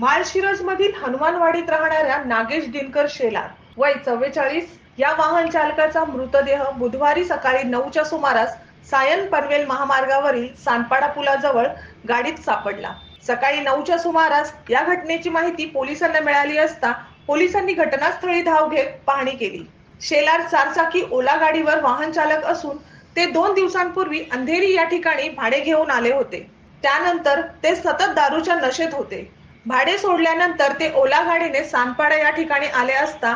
माळशिरस मधील हनुमानवाडीत राहणाऱ्या नागेश दिनकर शेलार. वय चव्वेचाळीस. या वाहन चालकाचा मृतदेह बुधवारी सकाळी नऊच्या सुमारास सायन पनवेल महामार्गावरील सानपाडा पुलाजवळ गाडीत सापडला. सकाळी नऊच्या सुमारास या घटनेची माहिती पोलिसांना मिळाली असता पोलिसांनी घटनास्थळी धाव घेत पाहणी केली. शेलार चारचाकी ओला गाडीवर वाहन चालक असून ते दोन दिवसांपूर्वी अंधेरी या ठिकाणी भाडे घेऊन आले होते. त्यानंतर ते सतत दारूच्या नशेत होते. भाडे सोडल्यानंतर ते ओला गाडीने सांडपाडा या ठिकाणी आले असता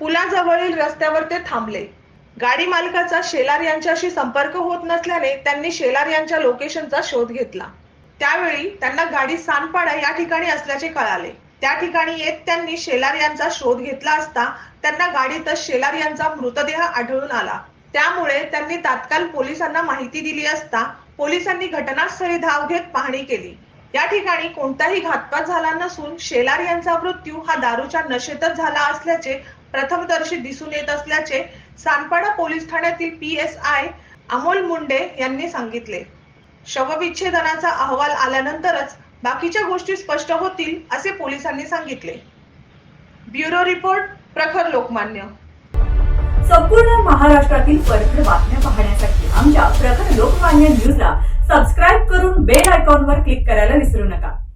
पुलाजवळील रस्त्यावर ते थांबले. गाडी मालकाचा शेलार यांच्याशी संपर्क होत नसल्याने त्यांनी शेलार यांच्या लोकेशनचा शोध घेतला. त्यावेळी त्यांना गाडी सांडपाडा या ठिकाणी असल्याचे कळाले. त्या ठिकाणी येत त्यांनी शेलार यांचा शोध घेतला असता त्यांना गाडीतच शेलार यांचा मृतदेह आढळून आला. त्यामुळे त्यांनी तात्काळ पोलिसांना माहिती दिली असता पोलिसांनी घटनास्थळी धाव घेत पाहणी केली. या ठिकाणी कोणताही घातपात झाला नसून शेलार यांचा मृत्यू हा दारूच्या नशेतच झाला असल्याचे प्रथमदर्शी दिसून येत असल्याचे सानपाडा पोलीस ठाण्यातील P S I Amol Munde यांनी सांगितले. शवविच्छेदनाचा अहवाल आल्यानंतरच बाकीच्या गोष्टी स्पष्ट होतील असे पोलिसांनी सांगितले. ब्युरो रिपोर्ट प्रखर लोकमान्य. संपूर्ण महाराष्ट्रातील परखर बातम्या पाहण्यासाठी आमच्या प्रखर लोकमान्य न्यूजला सबस्क्राईब करून आयकॉनवर क्लिक करायला विसरू नका.